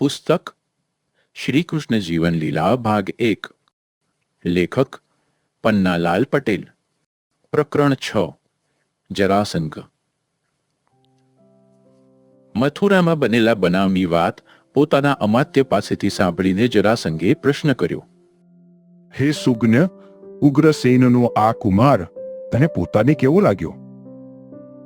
પુસ્તક શ્રી કૃષ્ણ જીવન લીલા ભાગ એક લેખક પન્નાલાલ પટેલ પ્રકરણ છ જરાસંઘ. મથુરામાં બનેલા બનાવની વાત પોતાના અમાત્ય પાસેથી સાંભળીને જરાસંઘે પ્રશ્ન કર્યો. હે સુજ્ઞ ઉગ્રસેનનો આ કુમાર તને પોતાને કેવો લાગ્યો?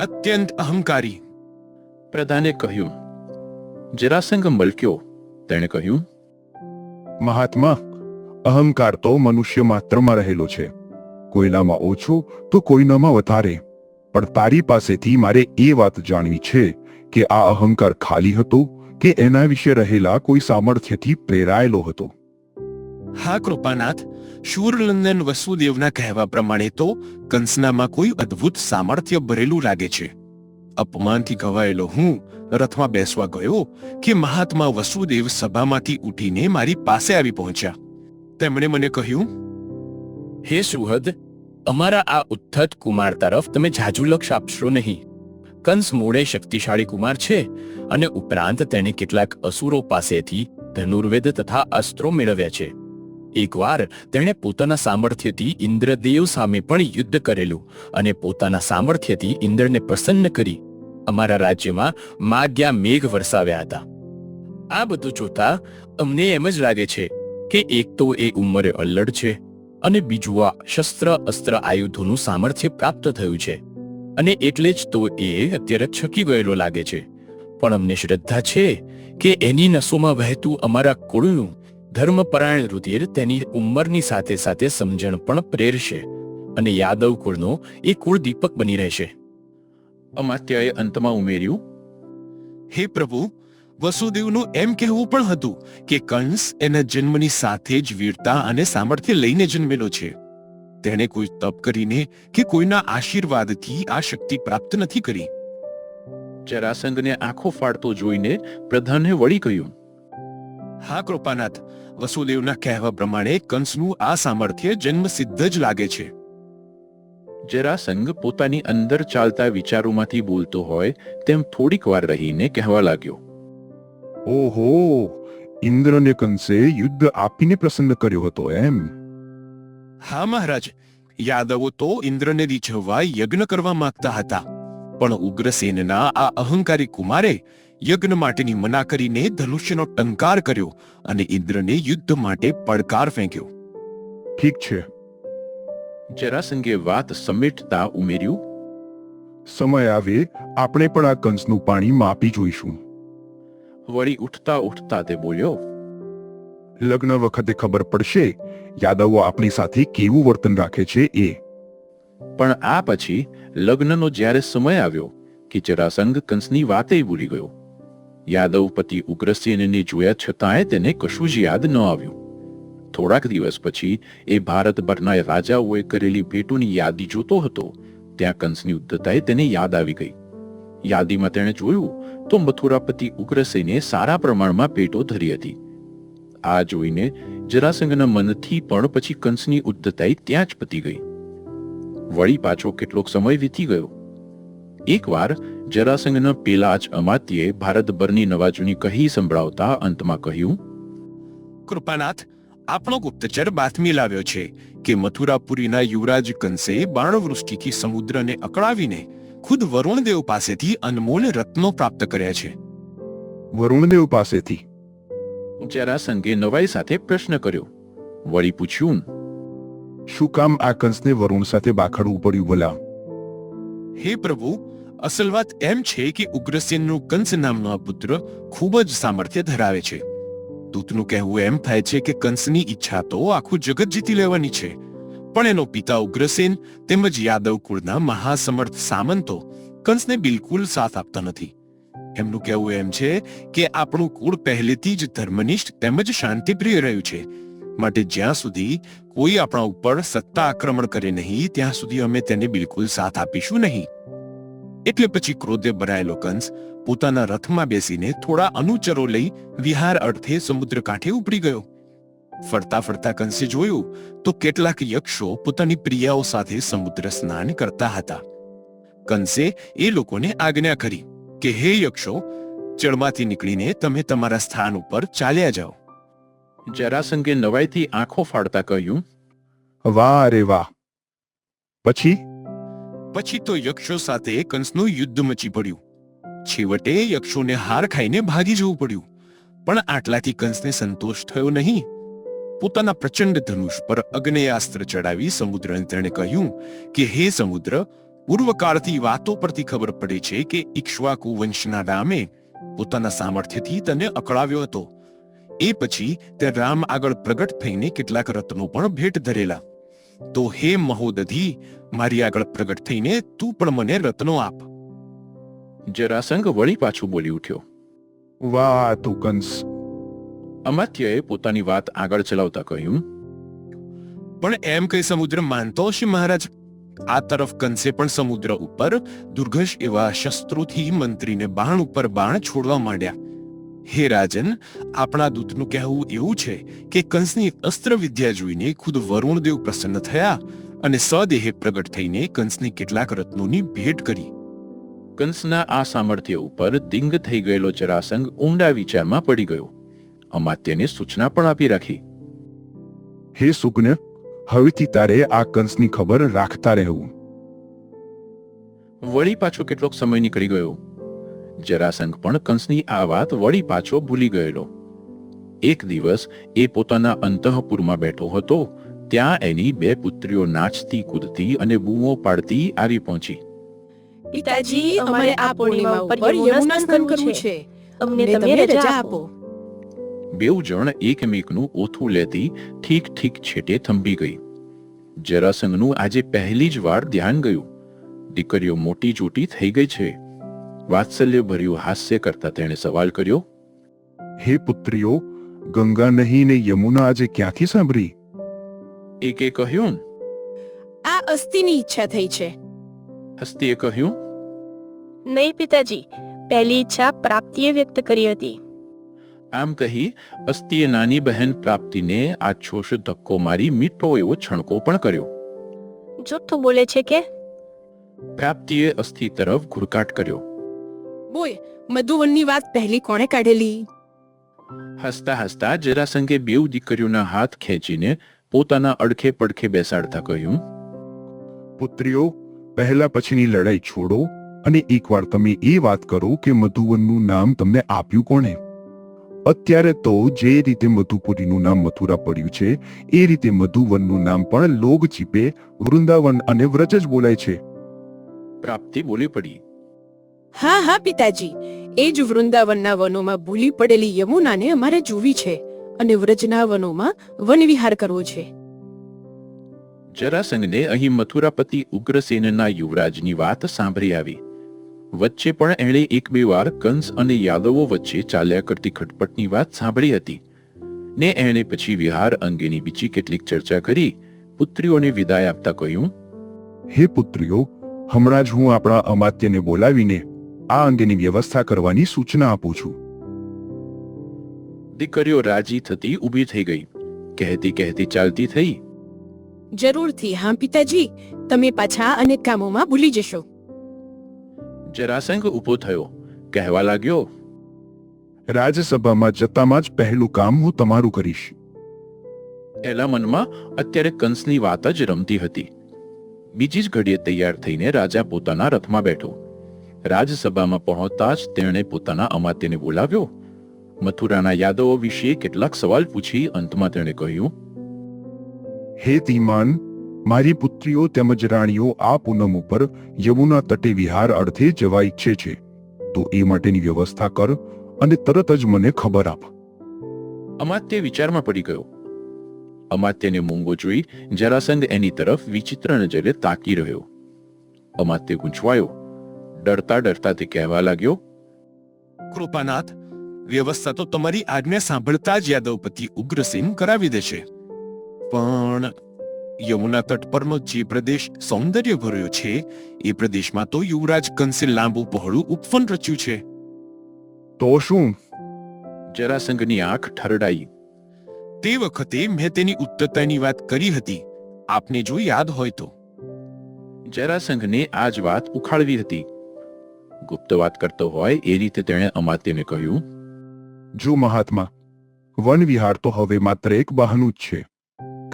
અત્યંત અહંકારી. પ્રધાને કહ્યું જરાસંઘ મલક્યો. તેણે કહ્યું મહાત્મા અહંકાર તો મનુષ્ય માત્રમાં રહેલો છે. કોઈનામાં ઓછો તો કોઈનામાં વધારે. પણ તારી પાસેથી મારે એ વાત જાણવી છે કે આ અહંકાર ખાલી હતો કે એના વિશે રહેલા કોઈ સામર્થ્યથી પ્રેરાયેલો હતો? હા કૃપાનાથ શૂરલંદન વસુદેવના કહેવા પ્રમાણે તો કંસનામાં કોઈ અદ્ભુત સામર્થ્ય ભરેલું લાગે છે. અપમાનથી ઘવાયેલો હું રથમાં બેસવા ગયો કે મહાત્મા વસુદેવ સભામાંથી ઉઠીને મારી પાસે આવી પહોંચ્યા. તેમણે મને કહ્યું, હે સુહદ, અમારા આ ઉત્થત કુમાર તરફ તમે જાજુ લક્ષ આપશો નહીં. કંસ મૂળે શક્તિશાળી કુમાર છે અને ઉપરાંત તેણે કેટલાક અસુરો પાસેથી ધનુર્વેદ તથા અસ્ત્રો મેળવ્યા છે. એકવાર તેણે પોતાના સામર્થ્યથી ઇન્દ્રદેવ સામે પણ યુદ્ધ કરેલું અને પોતાના સામર્થ્યથી ઇન્દ્રને પ્રસન્ન કરી અમારા રાજ્યમાં માગ્યા મેઘ વરસાવ્યા હતા. આ બધું જોતા અમને એમ જ લાગે છે કે એક તો એ ઉંમરે અલ્લડ છે અને બીજું આ શસ્ત્ર અસ્ત્ર આયુધોનું સામર્થ્ય પ્રાપ્ત થયું છે. અને એટલે જ તો એ અત્યારે છકી ગયેલો લાગે છે. પણ અમને શ્રદ્ધા છે કે એની નસોમાં વહેતું અમારા કુળનું ધર્મપરાયણ રુધિર તેની ઉંમરની સાથે સાથે સમજણ પણ પ્રેરશે. અને યાદવ કુળનો એ કુળ દીપક બની રહેશે. અમાત્યાએ અંતમાં ઉમેર્યું, હે પ્રભુ, વસુદેવનું એમ કહેવું પણ હતું કે કંસ એના જન્મની સાથે જ વીરતા અને સામર્થ્ય લઈને જન્મેલો છે. તેણે કોઈ તપ કરીને કે કોઈના આશીર્વાદથી આ શક્તિ પ્રાપ્ત નથી કરી. જરાસંઘને આંખો ફાડતો જોઈને પ્રધાને વળી કહ્યું, હા કૃપાનાથ, વસુદેવના કહેવા પ્રમાણે કંસનું આ સામર્થ્ય જન્મસિદ્ધ જ લાગે છે. જરાસંઘ પોતાની અંદર ચાલતા વિચારોમાંથી બોલતો હોય તેમ થોડીક વાર રહીને કહેવા લાગ્યો. ઓહો ઇન્દ્રને કંસે યુદ્ધ આપીને પ્રસન્ન કર્યો હતો એમ? હા મહારાજ. યાદવો તો ઇન્દ્રને રીઝવવા યજ્ઞ કરવા માંગતા હતા. પણ ઉગ્રસેનના આ અહંકારી કુમારે યજ્ઞ માટેની મના કરીને ધનુષ્યનો ટંકાર કર્યો અને ઇન્દ્રને યુદ્ધ માટે પડકાર ફેંક્યો. ઠીક છે. જરાસંઘે વાત સમેટતા ઉમેર્યું? સમય આવે આપણે પણ આ કંસનું પાણી માપી જોઈશું. વળી ઉઠતા ઉઠતા તે બોલ્યો લગ્ન વખતે ખબર પડશે યાદવો આપણી સાથે કેવું વર્તન રાખે છે એ. પણ આ પછી લગ્નનો જ્યારે સમય આવ્યો કે જરાસંઘ કંસની વાતે ભૂલી ગયો. યાદવ પતિ ઉગ્રસેનને જોયા છતાંય તેને કશું જ યાદ ન આવ્યું. થોડાક દિવસ પછી એ ભારતભરના રાજાઓએ કરેલી ભેટોની યાદી જોતો હતો. ત્યાં કંસની ઉદ્ધતાએ તેને યાદ આવી ગઈ. યાદીમાં તેણે જોયું તો મથુરાપતિ ઉગ્રસેને સારા પ્રમાણમાં ભેટો ધરી હતી. આ જોઈને જરાસંઘના મનથી પણ પછી કંસની ઉદ્ધતાઈ ત્યાં જ પતી ગઈ. વળી પાછો કેટલોક સમય વીતી ગયો. એકવાર જરાસંઘના પેલા જ અમાત્યે ભારતભરની નવાજૂની કહી સંભળાવતા અંતમાં કહ્યું, કૃપાનાથ આપણો ગુપ્તચર બાતમી લાવ્યો છે કે મથુરાપુરીના યુવરાજ કંસે બાણવૃષ્ટિથી સમુદ્રને અકળાવીને ખુદ વરુણદેવ પાસેથી અનમોલ રત્નો પ્રાપ્ત કર્યા છે. વરુણદેવ પાસેથી? જરાસંઘે નવાઈ સાથે પ્રશ્ન કર્યો. વળી પૂછ્યું શું કામ આ કંસને વરુણ સાથે બાખડવું પડ્યું બોલા હે પ્રભુ અસલ વાત એમ છે કે ઉગ્રસેનનું કંસ નામનો આ પુત્ર ખૂબ જ સામર્થ્ય ધરાવે છે. દૂતનું કહેવું એમ થાય છે કે કંસની ઈચ્છા તો આખું જગત જીતી લેવાની છે. પણ એનો પિતા ઉગ્રસેન તેમજ યાદવ કુળના મહાસમર્થ સામંતો કંસને બિલકુલ સાથ આપતા નથી. એમનું કહેવું એમ છે કે આપણું કુળ પહેલેથી જ ધર્મનિષ્ઠ તેમજ શાંતિપ્રિય રહ્યું છે. માટે જ્યાં સુધી કોઈ આપણા ઉપર સત્તા આક્રમણ કરે નહીં, ત્યાં સુધી અમે તેને બિલકુલ સાથ આપીશું નહીં. એટલે પછી ક્રોધે ભરાયેલો કંસ પોતાના રથમાં બેસીને થોડા અનુચરો લઈ વિહાર અર્થે સમુદ્ર કાંઠે ઉપડી ગયો. ફરતા ફરતા કંસે જોયું તો કેટલાક યક્ષો પોતાની પ્રિયાઓ સાથે સમુદ્ર સ્નાન કરતા હતા. કંસે એ લોકોને આજ્ઞા કરી કે હે યક્ષો ચડમાંથી નીકળીને તમે તમારા સ્થાન ઉપર ચાલ્યા જાઓ. જરાસંઘે નવાઈથી આંખો ફાડતા કહ્યું વાહ રે વાહ. પછી? પછી તો યક્ષો સાથે કંસનું યુદ્ધ મચી પડ્યું. છેવટે યક્ષોને હાર ખાઈને ભાગી જવું પડ્યું. પણ આટલાથી કંસને સંતોષ થયો નહીં. પોતાના પ્રચંડ ધનુષ પર અગ્નેયાસ્ત્ર ચડાવી સમુદ્રને તેણે કહ્યું કે, હે સમુદ્ર, પૂર્વકાળથી વાતો પરથી ખબર પડે છે કે ઇક્ષ્વાકુ વંશના રામે પોતાના સામર્થ્યથી તને અકળાવ્યો હતો. એ પછી તે રામ આગળ પ્રગટ થઈને કેટલાક રત્નો પણ ભેટ ધરેલા. તો હે મહોદધી, મારી આગળ પ્રગટ થઈને તું પણ મને રત્નો આપ. જરાસંઘ વળી પાછું બોલી ઉઠ્યો. વાહ તું કંસ. અમાત્યએ પોતાની વાત આગળ ચલાવતા કહ્યું પણ એમ કઈ સમુદ્ર માનતો હશે મહારાજ? આ તરફ કંસે પણ સમુદ્ર ઉપર દુર્ઘશ એવા શસ્ત્રોથી મંત્રીને બાણ ઉપર બાણ છોડવા માંડ્યા. હે રાજન આપણા દૂતનું કહેવું એવું છે કે કંસની અસ્ત્ર વિદ્યા જોઈને ખુદ વરુણદેવ પ્રસન્ન થયા અને સદેહે પ્રગટ થઈને કંસની કેટલાક રત્નોની ભેટ કરી. કંસના આ સામર્થ્ય ઉપર દિંગ થઈ ગયેલો જરાસંઘ ઊંડા વિચારમાં પડી ગયો. અમાત્યને સૂચના પણ આપી રાખી. હે સુગ્ન હવેથી તારે આ કંસની ખબર રાખતા રહેવું. વળી પાછો કેટલોક સમય નીકળી ગયો. જરાસંઘ પણ કંસની આ વાત વળી પાછો ભૂલી ગયેલો. એક દિવસ એ પોતાના અંતઃપુરમાં બેઠો હતો. ત્યાં એની બે પુત્રીઓ નાચતી કૂદતી અને બૂમો પાડતી આવી પહોંચી. પિતાજી અમારે આ પૂર્ણિમા ઉપર યમુના સ્નાન કરવું છે. અમને તમે રજા આપો. બેઉ જણ એકમેકનું ઓથું લેતી ઠીક ઠીક છેટે થંભી ગઈ. જરાસંઘનું આજે પહેલી જ વાર ધ્યાન ગયું. દીકરીઓ મોટી જૂટી થઈ ગઈ છે. વાત્સલ્ય ભર્યું હાસ્ય કરતા તેણે સવાલ કર્યો હે પુત્રીઓ ગંગા નહીં ને યમુના આજે ક્યાંથી સાંભળી? એકે કહ્યું આ અસ્થિની ઈચ્છા થઈ છે. હસ્તીએ કહ્યું નહીં પિતાજી પહેલી ઈચ્છા પ્રાપ્તિએ વ્યક્ત કરી હતી. આમ કહી અસ્તીએ નાની બહેન પ્રાપ્તિને આછોશ ધક્કો મારી મીઠો એવો છણકો પણ કર્યો. જૂઠું બોલે છે કે? પ્રાપ્તિએ અસ્થિ તરફ ઘુરકાટ કર્યો. બોય મધુવનની વાત પહેલી કોણે કાઢેલી? હસતા હસતા જરાસંઘે બેઉ દીકરીઓના હાથ ખેંચીને પોતાના અડખે પડખે બેસાડતા કહ્યું પુત્રીઓ પહેલા પછીની લડાઈ છોડો અને એકવાર તમે એ વાત કરો કે મધુવનનું નામ તમને આપ્યું કોણે? અત્યારે તો જે રીતે મધુપુરીનું નામ મથુરા પડ્યું છે એ રીતે મધુવનનું નામ પણ લોગ ચીપે વૃંદાવન અને વ્રજ જ બોલાય છે. પ્રાપ્તિ બોલી પડી. હા હા પિતાજી. એ જ વૃંદાવનના વનોમાં ભૂલી પડેલી યમુનાને અમારે જોવી છે અને વ્રજના વનોમાં વનવિહાર કરવો છે. જરાસંઘને અહીં મથુરાપતિ ઉગ્રસેનના યુવરાજની વાત સાંભળી આવી. વચ્ચે પણ એણે એક બે વાર કંસ અને યાદવો વચ્ચે ચાલ્યા કરતી ખટપટની વાત સાંભળી હતી. ને એણે પછી વિહાર અંગેની બીજી કેટલીક ચર્ચા કરી પુત્રીઓને વિદાય આપતા કહ્યું હે પુત્રીઓ હમણાં જ હું આપણા અમાત્યને બોલાવીને આ અંગેની વ્યવસ્થા કરવાની સૂચના આપું છું. દીકરીઓ રાજી થતી ઊભી થઈ ગઈ. કહેતી કહેતી ચાલતી થઈ. જરૂરથી હા પિતાજી. તમે પાછા અનેક કામોમાં ભૂલી જશો. જરાસંઘ ઊભો થયો. કહેવા લાગ્યો રાજ્યસભામાં જતામાં જ પહેલું કામ હું તમારું કરીશ. એલા મનમાં અત્યારે કંસની વાત જ રમતી હતી. બીજી જ ઘડીએ તૈયાર થઈને રાજા પોતાના રથમાં બેઠો. રાજસભામાં પહોંચતા જ તેણે પોતાના અમાત્યને બોલાવ્યો. મથુરાના યાદવો વિશે કેટલાક સવાલ પૂછી અંતમાં તેણે કહ્યું હે ધીમાન મારી પુત્રીઓ તેમજ રાણીઓ આ પૂનમ ઉપર યમુના તટે વિહાર અર્થે જવા ઈચ્છે છે. તો એ માટેની વ્યવસ્થા કર અને તરત જ મને ખબર આપ. અમાત્ય વિચારમાં પડી ગયો. અમાત્યને મૂંગો જોઈ જરાસંધ એની તરફ વિચિત્ર નજરે તાકી રહ્યો. અમાત્ય ગૂંચવાયો. ડરતા ડરતા તે કહેવા લાગ્યો કૃપાનાથ વ્યવસ્થા તો તમારી આજ્ઞા સાંભળતા જ યાદવપતિ ઉગ્રસેન કરાવી દેશે. પણ યમુના તટ પરનો જે પ્રદેશ સૌંદર્ય ભર્યો છે એ પ્રદેશમાં તો યુવરાજ કંસે લાંબુ પહોળું ઉપવન રચ્યું છે. તો શું? જરાસંઘની આંખ ઠરડાઈ. તે વખતે મેં તેની ઉત્તરતાની વાત કરી હતી. આપને જો યાદ હોય તો. જરાસંઘને આ જ વાત ઉખાડવી હતી. ગુપ્ત વાત કરતો હોય એ રીતે તેણે અમાત્યને કહ્યું. જો મહાત્મા વન વિહાર તો હવે માત્ર એક બહાનું જ છે.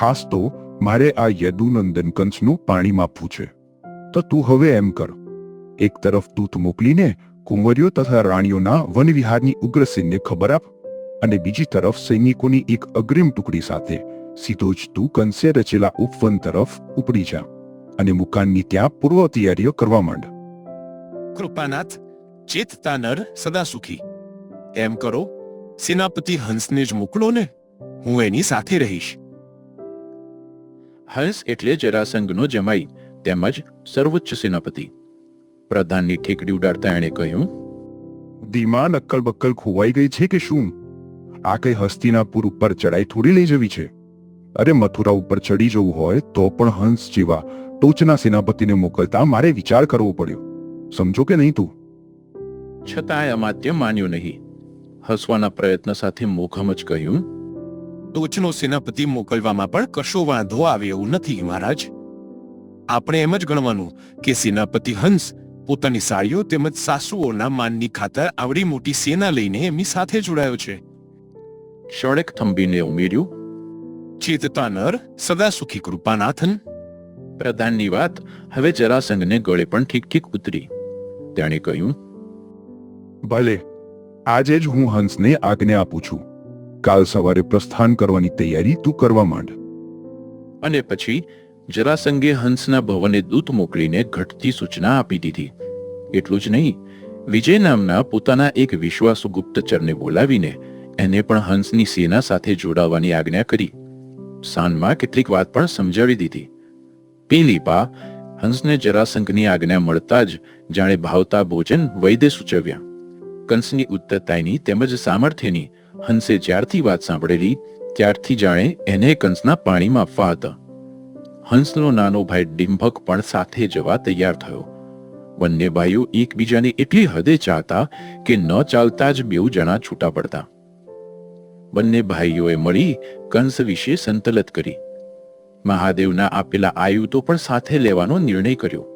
ખાસ તો મારે આ યદુનંદન કંસનું પાણી માપવું છે તો તું હવે એમ કર. એક તરફ દૂત મોકલીને કુંવરીઓ તથા રાણીઓના વનવિહારની ઉગ્ર સૈન્ય ખબર આપ અને બીજી તરફ સૈનિકોની એક અગ્રિમ ટુકડી સાથે સીધો જ તું કંસે રચેલા ઉપવન તરફ ઉપડી જા અને મુકાનની ત્યાં પૂર્વ તૈયારીઓ કરવા માંડ. કૃપાનાથ ચેતતા નર સદા સુખી. એમ કરો, સેનાપતિ હંસને જ મોકલો ને, હું એની સાથે રહીશ. હંસ એટલે જરાસંઘનો જમાઈ તેમજ સર્વોચ્ચ સેનાપતિ. પ્રધાનની ઠેકડી ઉડાડતા એણે કહ્યું ધીમા નક્કલ બક્કલ ખોવાઈ ગઈ છે કે શું? આ કઈ હસ્તિનાપુર ઉપર ચડાઈ થોડી લઈ જવી છે? અરે મથુરા ઉપર ચડી જવું હોય તો પણ હંસ જેવા ટોચના સેનાપતિને મોકલતા મારે વિચાર કરવો પડ્યો. સમજો કે નહીં તું? છતાંય અમાત્ય માન્યું નહીં. હસવાના પ્રયત્ન સાથે મોઘમ જ કહ્યું ટોચનો સેનાપતિ મોકલવામાં પણ કશો વાંધો આવે એવું નથી મહારાજ. આપણે એમ જ ગણવાનું કે સેનાપતિ હંસ પોતાની સાળીઓ તેમજ સાસુઓના માનની ખાતર આવડી મોટી સેના લઈને એમની સાથે જોડાયો છે. ક્ષણેક થંભીને ઉમેર્યું ચેતતા નર સદા સુખી કૃપાનાથન. પ્રધાનની વાત હવે જરાસંઘને ગળે પણ ઠીક ઠીક ઉતરી. તેણે કહ્યું ભલે આજે જ હું હંસને આજ્ઞા આપું છું. કાલ સવારે પ્રસ્થાન કરવાની તૈયારી તું કરવા માંડ. અને પછી જરાસંઘે હંસના ભવને દૂત મોકલીને ઘટતી સૂચના આપી દીધી. એટલું જ નહીં, વિજય નામના પોતાના એક વિશ્વાસુ ગુપ્તચરને બોલાવીને એને પણ હંસની સેના સાથે જોડાવાની આજ્ઞા કરી. સાનમાં કેટલીક વાત પણ સમજાવી દીધી. પેલી પા હંસને જરાસંઘની આજ્ઞા મળતા જ જાણે ભાવતા ભોજન વૈદ્ય સૂચવ્યા. કંસની ઉત્તરતાની તેમજ સામર્થ્યની હંસે જ્યારથી વાત સાંભળેલી, ત્યારથી જાણે એને કંસના પાણીમાં આપવા હતા હંસનો નાનો ભાઈ ડિંભક પણ સાથે જવા તૈયાર થયો. બંને ભાઈઓ એકબીજાને એટલી હદે ચાહતા કે ન ચાલતા જ બેઉ જણા છૂટા પડતા. બંને ભાઈઓએ મળી કંસ વિશે સંતલત કરી. મહાદેવના આપેલા આયુતો પણ સાથે લેવાનો નિર્ણય કર્યો.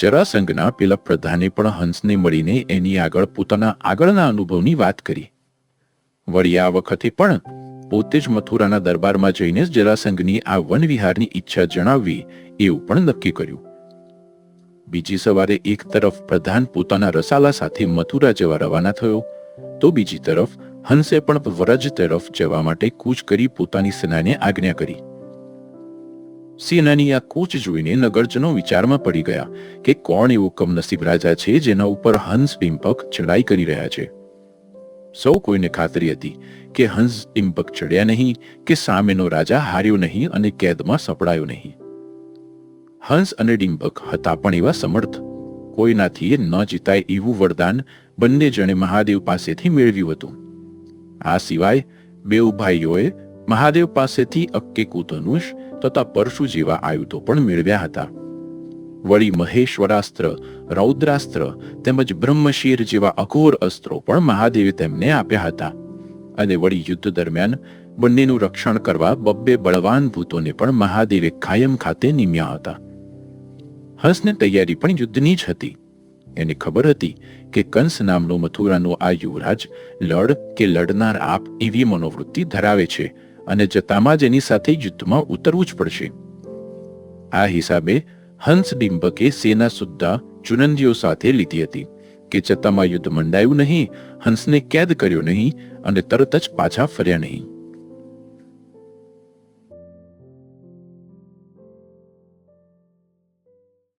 જરાસંઘના પેલા પ્રધાને પણ હંસને મળીને એની આગળ પોતાના આગળના અનુભવની વાત કરી. વળી આ વખતે પણ પોતે જ મથુરાના દરબારમાં જઈને જરાસંઘની આ વનવિહારની ઈચ્છા જણાવવી એવું પણ નક્કી કર્યું. બીજી સવારે એક તરફ પ્રધાન પોતાના રસાલા સાથે મથુરા જવા રવાના થયો, તો બીજી તરફ હંસે પણ વરજ તરફ જવા માટે કૂચ કરી પોતાની સેનાને આજ્ઞા કરી. સેનાની આ કૂચ જોઈને નગરજનો વિચારમાં પડી ગયા કે કોણ એવો કમનસીબ રાજા છે જેના ઉપર હંસ પિંપક ચડાઈ કરી રહ્યા છે. સૌ કોઈને ખાતરી હતી કે હંસ ટીમ્પક ચડ્યા નહીં, કે સામેનો રાજા હાર્યો નહીં અને કેદમાં સપડાયો નહીં. હંસ અને ડિમ્બક હતા પણ એવા સમર્થ. કોઈનાથી ન જીતાય એવું વરદાન બંને જણે મહાદેવ પાસેથી મેળવ્યું હતું. આ સિવાય બેઉ ભાઈઓએ મહાદેવ પાસેથી અક્કે કુતનુષ તથા પરશુ જેવા આયુધો પણ મેળવ્યા હતા. વળી મહેશ્વરાસ્ત્ર રૌદ્રાસ્ત્ર તેમજ બ્રહ્મશીર જેવા અઘોર અસ્ત્રો પણ મહાદેવે તેમને આપ્યા હતા. અને વળી યુદ્ધ દરમિયાન બંનેનું રક્ષણ કરવા બબ્બે બળવાન ભૂતોને પણ મહાદેવે કાયમ ખાતે નિમ્યા હતા. હંસને તૈયારી પણ યુદ્ધની જ હતી. એને ખબર હતી કે કંસ નામનો મથુરાનો આ યુવરાજ લડ કે લડનાર આપ એવી મનોવૃત્તિ ધરાવે છે અને જતામાં જ એની સાથે યુદ્ધમાં ઉતરવું જ પડશે. આ હિસાબે હંસ ડિંબકે સેના સુદ્ધા ચુનંદીઓ સાથે લીધી હતી, કે જતામાં યુદ્ધ મંડાયું નહીં, હંસને કેદ કર્યો નહીં અને તરત જ પાછા ફર્યા નહીં.